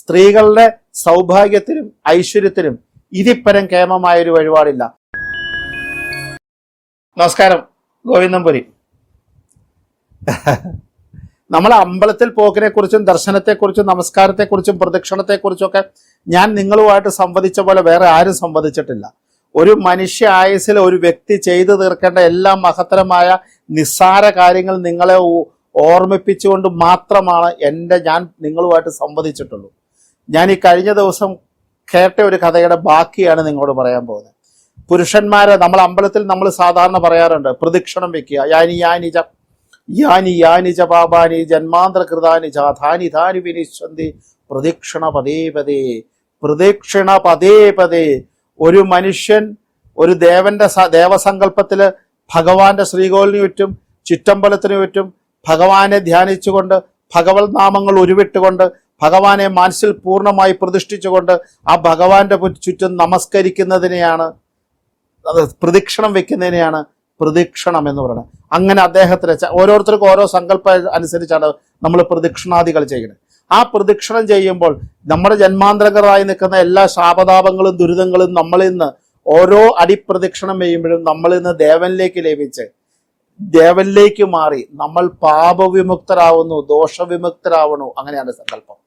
സ്ത്രീകളുടെ സൗഭാഗ്യത്തിനും ഐശ്വര്യത്തിനും ഇതിപ്പരം കേമമായ ഒരു വഴിപാടില്ല. നമസ്കാരം ഗോവിന്ദംപുരി നമ്മൾ അമ്പലത്തിൽ പോക്കിനെ കുറിച്ചും ദർശനത്തെക്കുറിച്ചും നമസ്കാരത്തെക്കുറിച്ചും പ്രദക്ഷിണത്തെക്കുറിച്ചും ഒക്കെ ഞാൻ നിങ്ങളുമായിട്ട് സംവദിച്ച പോലെ വേറെ ആരും സംവദിച്ചിട്ടില്ല. ഒരു മനുഷ്യ ആയുസ്സിൽ ഒരു വ്യക്തി ചെയ്തു തീർക്കേണ്ട എല്ലാ മഹത്തരമായ നിസ്സാര കാര്യങ്ങൾ നിങ്ങളെ ഓർമ്മിപ്പിച്ചുകൊണ്ട് മാത്രമാണ് എന്റെ ഞാൻ നിങ്ങളുമായിട്ട് സംവദിച്ചിട്ടുള്ളൂ. ഞാൻ ഈ കഴിഞ്ഞ ദിവസം കേട്ട ഒരു കഥയുടെ ബാക്കിയാണ് നിങ്ങളോട് പറയാൻ പോകുന്നത്. പുരുഷന്മാരെ നമ്മൾ അമ്പലത്തിൽ നമ്മൾ സാധാരണ പറയാറുണ്ട് പ്രദക്ഷിണം വെക്കുക. യാനി യാനി ച യാനി യാനി ച പാപാനി ജന്മാന്തര കൃതാനി ച ധാനി ധാനി വിനിശ്വന്തി പ്രദക്ഷിണ പതേ പതേ പ്രദക്ഷിണ പതേ പതേ. ഒരു മനുഷ്യൻ ഒരു ദേവന്റെ ദേവസങ്കല്പത്തിൽ ഭഗവാന്റെ ശ്രീകോലിന് ചുറ്റും ചുറ്റമ്പലത്തിന് ചുറ്റും ഭഗവാനെ ധ്യാനിച്ചുകൊണ്ട് ഭഗവത് നാമങ്ങൾ ഉരുവിട്ടുകൊണ്ട് ഭഗവാനെ മനസ്സിൽ പൂർണമായി പ്രതിഷ്ഠിച്ചുകൊണ്ട് ആ ഭഗവാന്റെ ചുറ്റും നമസ്കരിക്കുന്നതിനെയാണ് പ്രദക്ഷിണം വെക്കുന്നതിനെയാണ് പ്രദക്ഷിണം എന്ന് പറയുന്നത്. അങ്ങനെ അദ്ദേഹത്തിന് ഓരോരുത്തർക്കും ഓരോ സങ്കല്പം അനുസരിച്ചാണ് നമ്മൾ പ്രദക്ഷിണാദികൾ ചെയ്യുന്നത്. ആ പ്രദക്ഷിണം ചെയ്യുമ്പോൾ നമ്മുടെ ജന്മാന്തരകരായി നിൽക്കുന്ന എല്ലാ ശാപതാപങ്ങളും ദുരിതങ്ങളും നമ്മളിൽ നിന്ന് ഓരോ അടിപ്രദക്ഷിണം ചെയ്യുമ്പോഴും നമ്മളിൽ നിന്ന് ദേവനിലേക്ക് ലഭിച്ച് ദേവനിലേക്ക് മാറി നമ്മൾ പാപവിമുക്തരാവുന്നു ദോഷവിമുക്തരാവണു. അങ്ങനെയാണ് സങ്കല്പം.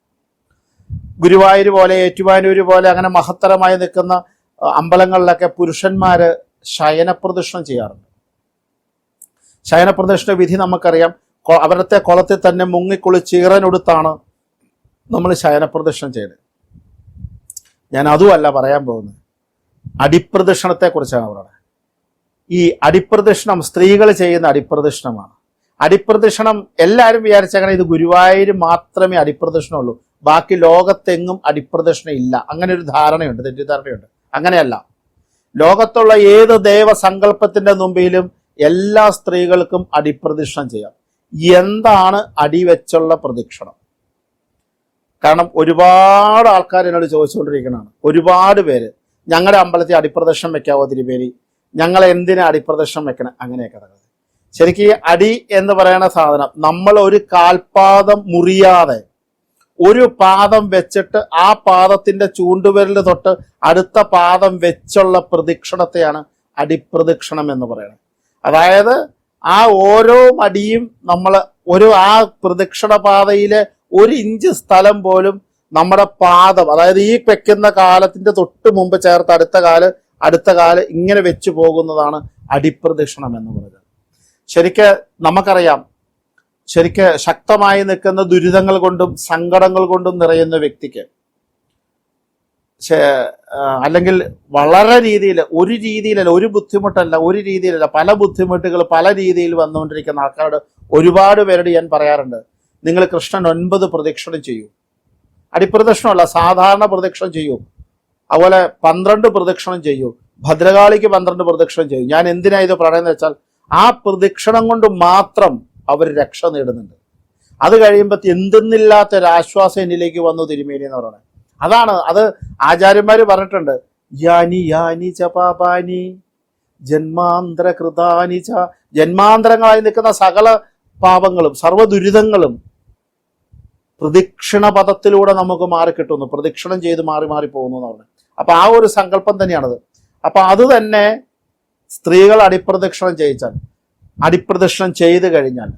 ഗുരുവായൂർ പോലെ ഏറ്റുമാനൂര് പോലെ അങ്ങനെ മഹത്തരമായി നിൽക്കുന്ന അമ്പലങ്ങളിലൊക്കെ പുരുഷന്മാര് ശയനപ്രദക്ഷിണം ചെയ്യാറുണ്ട്. ശയനപ്രദക്ഷിണ വിധി നമുക്കറിയാം. അവരത്തെ കുളത്തിൽ തന്നെ മുങ്ങിക്കുളി ഇറനൊടുത്താണ് നമ്മൾ ശയനപ്രദക്ഷിണം ചെയ്യുന്നത് ഞാൻ അതുമല്ല പറയാൻ പോകുന്നത്. അടിപ്രദക്ഷിണത്തെ കുറിച്ചാണ് പറയുന്നത് ഈ അടിപ്രദക്ഷിണം സ്ത്രീകൾ ചെയ്യുന്ന അടിപ്രദക്ഷിണമാണ്. അടിപ്രദക്ഷിണം എല്ലാവരും വിചാരിച്ചങ്ങനെ ഇത് ഗുരുവായൂർ മാത്രമേ അടിപ്രദക്ഷിണമുള്ളൂ. ബാക്കി ലോകത്തെങ്ങും അടിപ്രദക്ഷിണ ഇല്ല അങ്ങനെ ഒരു ധാരണയുണ്ട് തെറ്റിദ്ധാരണയുണ്ട്. അങ്ങനെയല്ല. ലോകത്തുള്ള ഏത് ദേവസങ്കല്പത്തിന്റെ മുമ്പിലും എല്ലാ സ്ത്രീകൾക്കും അടിപ്രദക്ഷിണം ചെയ്യാം. എന്താണ് അടിവെച്ചുള്ള പ്രദക്ഷിണം? കാരണം ഒരുപാട് ആൾക്കാർ എന്നോട് ചോദിച്ചുകൊണ്ടിരിക്കുന്നതാണ് ഒരുപാട് പേര് ഞങ്ങളുടെ അമ്പലത്തിൽ അടിപ്രദക്ഷിണം വെക്കാവോ തിരുമേനി? ഞങ്ങൾ എന്തിനാ അടിപ്രദക്ഷിണം വെക്കണം? അങ്ങനെയൊക്കെ ശരിക്കും അടി എന്ന് പറയുന്ന സാധനം നമ്മൾ ഒരു കാൽപാദം മുറിയാതെ ഒരു പാദം വെച്ചിട്ട് ആ പാദത്തിന്റെ ചൂണ്ടുവിരൽ തൊട്ട് അടുത്ത പാദം വെച്ചുള്ള പ്രദക്ഷിണത്തെയാണ് അടിപ്രദക്ഷിണം എന്ന് പറയുന്നത്. അതായത് ആ ഓരോ മടിയും നമ്മൾ ഒരു ആ പ്രദക്ഷിണ പാതയിലെ ഒരു ഇഞ്ച് സ്ഥലം പോലും നമ്മുടെ പാദം അതായത് ഈ വെക്കുന്ന കാലത്തിന്റെ തൊട്ട് മുമ്പ് ചേർത്ത് അടുത്ത കാൽ അടുത്ത കാൽ ഇങ്ങനെ വെച്ചു പോകുന്നതാണ് അടിപ്രദക്ഷിണം എന്ന് പറയുന്നത്. ശരിക്ക് നമുക്കറിയാം ശരിക്ക് ശക്തമായി നിൽക്കുന്ന ദുരിതങ്ങൾ കൊണ്ടും സങ്കടങ്ങൾ കൊണ്ടും നിറയുന്ന വ്യക്തിക്ക് അല്ലെങ്കിൽ വളരെ രീതിയിൽ ഒരു രീതിയിലല്ല ഒരു ബുദ്ധിമുട്ടല്ല ഒരു രീതിയിലല്ല പല ബുദ്ധിമുട്ടുകൾ പല രീതിയിൽ വന്നുകൊണ്ടിരിക്കുന്ന ആൾക്കാരോട് ഒരുപാട് പേരോട് ഞാൻ പറയാറുണ്ട്. നിങ്ങൾ കൃഷ്ണൻ ഒൻപത് പ്രദക്ഷിണം ചെയ്യൂ. അടിപ്രദക്ഷിണമല്ല സാധാരണ പ്രദക്ഷിണം ചെയ്യൂ. അതുപോലെ പന്ത്രണ്ട് പ്രദക്ഷിണം ചെയ്യൂ. ഭദ്രകാളിക്ക് പന്ത്രണ്ട് പ്രദക്ഷിണം ചെയ്യൂ. ഞാൻ എന്തിനാ ഇത് പറയുന്നത് വെച്ചാൽ ആ പ്രദക്ഷിണം കൊണ്ട് മാത്രം അവർ രക്ഷ നേടുന്നുണ്ട്. അത് കഴിയുമ്പോൾ എന്തെന്നില്ലാത്ത ഒരു ആശ്വാസം എന്നിലേക്ക് വന്നു തിരുമേനി എന്ന് പറയുന്നത്. അതാണ് അത് ആചാര്യന്മാർ പറഞ്ഞിട്ടുണ്ട്. യാനി യാനി ച പാപാനി ജന്മാന്തര കൃതാനി ച ജന്മാന്തരങ്ങളായി നിൽക്കുന്ന സകല പാപങ്ങളും സർവ ദുരിതങ്ങളും പ്രദക്ഷിണ പദത്തിലൂടെ നമുക്ക് മാറി കിട്ടുന്നു. പ്രദക്ഷിണം ചെയ്ത് മാറി മാറി പോകുന്നു എന്ന് പറഞ്ഞു അപ്പൊ ആ ഒരു സങ്കല്പം തന്നെയാണത്. അപ്പൊ അത് തന്നെ സ്ത്രീകൾ അടിപ്രദക്ഷിണം ചെയ്യിച്ചാൽ അടിപ്രദക്ഷിണം ചെയ്ത് കഴിഞ്ഞാൽ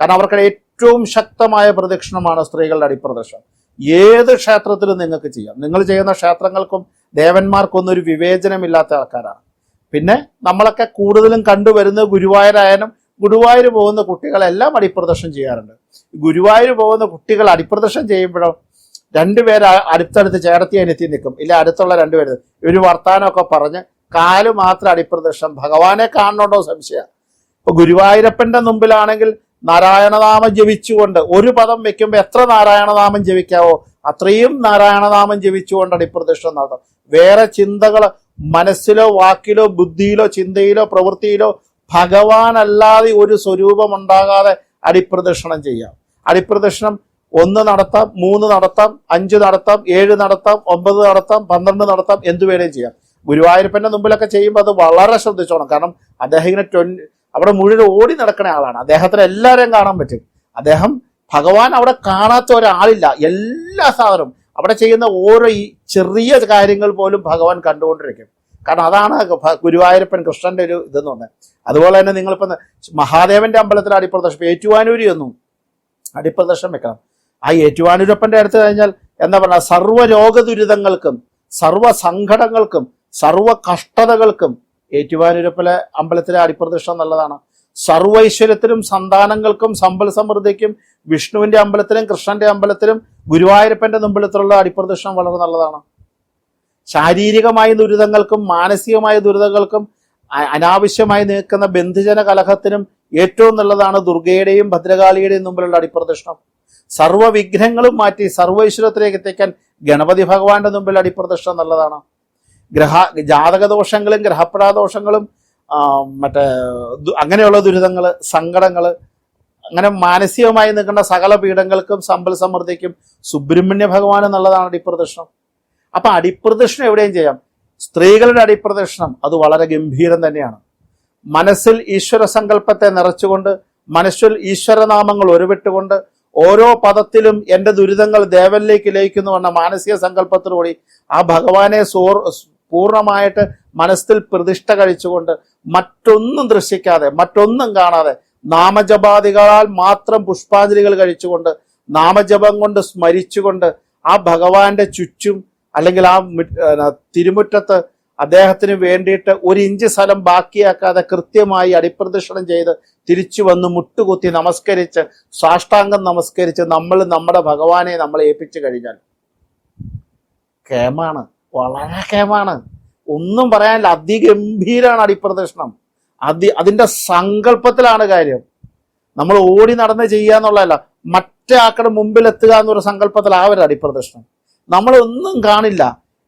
കാരണം അവർക്ക് ഏറ്റവും ശക്തമായ പ്രദക്ഷിണമാണ് സ്ത്രീകളുടെ അടിപ്രദക്ഷിണം. ഏത് ക്ഷേത്രത്തിലും നിങ്ങൾക്ക് ചെയ്യാം. നിങ്ങൾ ചെയ്യുന്ന ക്ഷേത്രങ്ങൾക്കും ദേവന്മാർക്കൊന്നും ഒരു വിവേചനമില്ലാത്ത ആൾക്കാരാണ്. പിന്നെ നമ്മളൊക്കെ കൂടുതലും കണ്ടുവരുന്നത് ഗുരുവായൂരായാലും ഗുരുവായൂർ പോകുന്ന കുട്ടികളെല്ലാം അടിപ്രദക്ഷിണം ചെയ്യാറുണ്ട്. ഗുരുവായൂർ പോകുന്ന കുട്ടികൾ അടിപ്രദക്ഷിണം ചെയ്യുമ്പോഴോ രണ്ടുപേര് അടുത്തടുത്ത് ചേർത്തി അനിയത്തി നിൽക്കും. ഇല്ല അടുത്തുള്ള രണ്ടുപേര് ഒരു വർത്താനമൊക്കെ പറഞ്ഞ് കാൽ മാത്രം അടിപ്രദക്ഷിണം. ഭഗവാനെ കാണണോണ്ടോ സംശയം? ഇപ്പൊ ഗുരുവായൂരപ്പന്റെ മുമ്പിലാണെങ്കിൽ നാരായണനാമം ജപിച്ചുകൊണ്ട് ഒരു പദം വെക്കുമ്പോൾ എത്ര നാരായണനാമം ജപിക്കാവോ അത്രയും നാരായണനാമം ജപിച്ചുകൊണ്ടാണ് അടിപ്രദക്ഷിണം നടത്തുന്നത് വേറെ ചിന്തകൾ മനസ്സിലോ വാക്കിലോ ബുദ്ധിയിലോ ചിന്തയിലോ പ്രവൃത്തിയിലോ ഭഗവാൻ അല്ലാതെ ഒരു സ്വരൂപം ഉണ്ടാകാതെ അടിപ്രദക്ഷിണം ചെയ്യാം. അടിപ്രദക്ഷിണം ഒന്ന് നടത്താം മൂന്ന് നടത്താം അഞ്ച് നടത്താം ഏഴ് നടത്താം ഒമ്പത് നടത്താം പന്ത്രണ്ട് നടത്താം എന്തു വേണേലും ചെയ്യാം. ഗുരുവായൂരപ്പന്റെ മുമ്പിലൊക്കെ ചെയ്യുമ്പോൾ അത് വളരെ ശ്രദ്ധിച്ചോണം. കാരണം അദ്ദേഹം ഇങ്ങനെ ട്വന്റി അവിടെ മുഴുവൻ ഓടി നടക്കുന്ന ആളാണ്. അദ്ദേഹത്തിന് എല്ലാവരെയും കാണാൻ പറ്റും. അദ്ദേഹം ഭഗവാൻ അവിടെ കാണാത്ത ഒരാളില്ല. എല്ലാ സാധനവും. അവിടെ ചെയ്യുന്ന ഓരോ ഈ ചെറിയ കാര്യങ്ങൾ പോലും ഭഗവാൻ കണ്ടുകൊണ്ടിരിക്കും. കാരണം അതാണ് ഗുരുവായൂരപ്പൻ കൃഷ്ണന്റെ ഒരു ഇതെന്ന് പറഞ്ഞത് അതുപോലെ തന്നെ നിങ്ങളിപ്പോൾ മഹാദേവന്റെ അമ്പലത്തിൽ അടിപ്രദർശനം ഏറ്റുവാനൂരി ഒന്നും അടിപ്രദർശനം വെക്കണം. ആ ഏറ്റുവാനൂരപ്പന്റെ അടുത്ത് കഴിഞ്ഞാൽ എന്താ പറയുക സർവ രോഗ ദുരിതങ്ങൾക്കും സർവ സങ്കടങ്ങൾക്കും സർവ കഷ്ടതകൾക്കും ഏറ്റുവാനൂരപ്പലെ അമ്പലത്തിലെ അടിപ്രദക്ഷിണം നല്ലതാണ്. സർവൈശ്വര്യത്തിനും സന്താനങ്ങൾക്കും സമ്പൽ സമൃദ്ധിക്കും വിഷ്ണുവിന്റെ അമ്പലത്തിലും കൃഷ്ണന്റെ അമ്പലത്തിലും ഗുരുവായൂരപ്പന്റെ മുമ്പിലത്തിലുള്ള അടിപ്രദക്ഷിണം വളരെ നല്ലതാണ്. ശാരീരികമായ ദുരിതങ്ങൾക്കും മാനസികമായ ദുരിതങ്ങൾക്കും അനാവശ്യമായി നിൽക്കുന്ന ബന്ധുജന കലഹത്തിനും ഏറ്റവും നല്ലതാണ് ദുർഗയുടെയും ഭദ്രകാളിയുടെയും മുമ്പിലുള്ള അടിപ്രദക്ഷിണം. സർവ വിഘ്നങ്ങളും മാറ്റി സർവൈശ്വര്യത്തിലേക്ക് എത്തിക്കാൻ ഗണപതി ഭഗവാന്റെ മുമ്പിൽ അടിപ്രദക്ഷിണം നല്ലതാണ്. ഗ്രഹ ജാതകദോഷങ്ങളും ഗ്രഹപ്രാദോഷങ്ങളും ദോഷങ്ങളും മറ്റേ അങ്ങനെയുള്ള ദുരിതങ്ങൾ സങ്കടങ്ങൾ അങ്ങനെ മാനസികമായി നിൽക്കുന്ന സകല പീഠങ്ങൾക്കും സമ്പൽ സമൃദ്ധിക്കും സുബ്രഹ്മണ്യ ഭഗവാൻ എന്നുള്ളതാണ് അടിപ്രദക്ഷിണം. അപ്പൊ അടിപ്രദക്ഷിണം എവിടെയും ചെയ്യാം. സ്ത്രീകളുടെ അടിപ്രദക്ഷിണം അത് വളരെ ഗംഭീരം തന്നെയാണ്. മനസ്സിൽ ഈശ്വര സങ്കല്പത്തെ നിറച്ചുകൊണ്ട് മനസ്സിൽ ഈശ്വരനാമങ്ങൾ ഒരുവിട്ടുകൊണ്ട് ഓരോ പദത്തിലും എന്റെ ദുരിതങ്ങൾ ദേവനിലേക്ക് ലയിക്കുന്നു എന്ന മാനസിക സങ്കല്പത്തിലൂടെ ആ ഭഗവാനെ സോർ പൂർണമായിട്ട് മനസ്സിൽ പ്രതിഷ്ഠ കഴിച്ചുകൊണ്ട് മറ്റൊന്നും ദൃശ്യിക്കാതെ മറ്റൊന്നും കാണാതെ നാമജപാദികളാൽ മാത്രം പുഷ്പാഞ്ജലികൾ കഴിച്ചുകൊണ്ട് നാമജപം കൊണ്ട് സ്മരിച്ചുകൊണ്ട് ആ ഭഗവാന്റെ ചുറ്റും അല്ലെങ്കിൽ ആ തിരുമുറ്റത്ത് അദ്ദേഹത്തിന് വേണ്ടിയിട്ട് ഒരു ഇഞ്ച് സ്ഥലം ബാക്കിയാക്കാതെ കൃത്യമായി അടിപ്രദക്ഷിണം ചെയ്ത് തിരിച്ചു വന്ന് മുട്ടുകുത്തി നമസ്കരിച്ച് സാഷ്ടാംഗം നമസ്കരിച്ച് നമ്മൾ നമ്മുടെ ഭഗവാനെ നമ്മൾ ഏൽപ്പിച്ചു കഴിഞ്ഞാൽ കേമാണ്. വളരെ കേമാണ് ഒന്നും പറയാനില്ല അതിഗംഭീരാണ് അടിപ്രദക്ഷിണം. അതി അതിന്റെ സങ്കല്പത്തിലാണ് കാര്യം. നമ്മൾ ഓടി നടന്ന് ചെയ്യുക എന്നുള്ളതല്ല മറ്റേ മുമ്പിൽ എത്തുക എന്നൊരു സങ്കല്പത്തിൽ ആ ഒരു അടിപ്രദക്ഷിണം. നമ്മളൊന്നും കാണില്ല.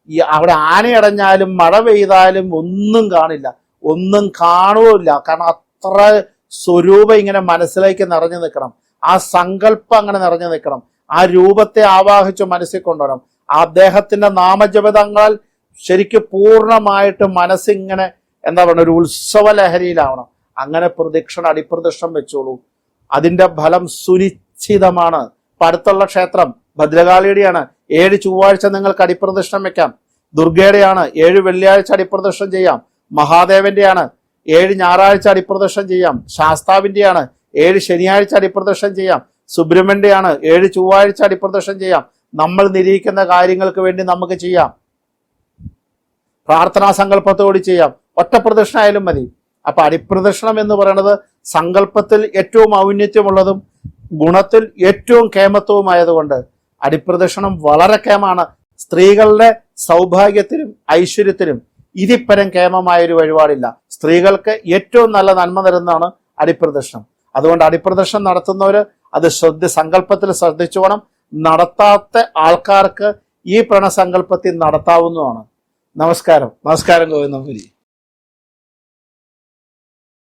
ഈ അവിടെ ആനയടഞ്ഞാലും മഴ പെയ്താലും ഒന്നും കാണില്ല. ഒന്നും കാണുകയില്ല. കാരണം അത്ര സ്വരൂപം ഇങ്ങനെ മനസ്സിലേക്ക് നിറഞ്ഞു നിൽക്കണം. ആ സങ്കല്പം അങ്ങനെ നിറഞ്ഞു നിൽക്കണം. ആ രൂപത്തെ ആവാഹിച്ച് മനസ്സിൽ കൊണ്ടുവരണം. അദ്ദേഹത്തിന്റെ നാമജപതങ്ങളാൽ ശരിക്കും പൂർണമായിട്ട് മനസ്സിങ്ങനെ എന്താ പറയുക ഒരു ഉത്സവ ലഹരിയിലാവണം അങ്ങനെ പ്രദക്ഷിണ അടിപ്രദക്ഷിണം വെച്ചോളൂ. അതിന്റെ ഫലം സുനിശ്ചിതമാണ്. അടുത്തുള്ള ക്ഷേത്രം ഭദ്രകാളിയുടെയാണ്. ഏഴ് ചൊവ്വാഴ്ച നിങ്ങൾക്ക് അടിപ്രദക്ഷിണം വെക്കാം. ദുർഗയുടെയാണ്. ഏഴ് വെള്ളിയാഴ്ച അടിപ്രദക്ഷിണം ചെയ്യാം. മഹാദേവന്റെയാണ്. ഏഴ് ഞായറാഴ്ച അടിപ്രദക്ഷിണം ചെയ്യാം. ശാസ്താവിന്റെയാണ്. ഏഴ് ശനിയാഴ്ച അടിപ്രദക്ഷിണം ചെയ്യാം. സുബ്രഹ്മണ്യയാണ്. ഏഴ് ചൊവ്വാഴ്ച അടിപ്രദക്ഷിണം ചെയ്യാം. നമ്മൾ നിരീക്കുന്ന കാര്യങ്ങൾക്ക് വേണ്ടി നമുക്ക് ചെയ്യാം. പ്രാർത്ഥനാ സങ്കല്പത്തോട് ചെയ്യാം. ഒറ്റ പ്രദക്ഷിണമായാലും മതി. അപ്പൊ അടിപ്രദക്ഷിണം എന്ന് പറയുന്നത് സങ്കല്പത്തിൽ ഏറ്റവും ഔന്നത്യമുള്ളതും ഗുണത്തിൽ ഏറ്റവും കേമത്വവുമായതുകൊണ്ട് അടിപ്രദക്ഷിണം വളരെ കേമാണ്. സ്ത്രീകളുടെ സൗഭാഗ്യത്തിനും ഐശ്വര്യത്തിനും ഇതിപ്പരം കേമമായ ഒരു വഴിപാടില്ല. സ്ത്രീകൾക്ക് ഏറ്റവും നല്ല നന്മ തരുന്നതാണ് അടിപ്രദക്ഷിണം. അതുകൊണ്ട് അടിപ്രദക്ഷിണം നടത്തുന്നവര് അത് ശ്രദ്ധ സങ്കല്പത്തിൽ ശ്രദ്ധിച്ചു വേണം നടത്താത്ത ആൾക്കാർക്ക് ഈ പ്രണസങ്കല്പത്തിൽ നടത്താവുന്നതാണ്. നമസ്കാരം. നമസ്കാരം ഗോവിന്ദപുരി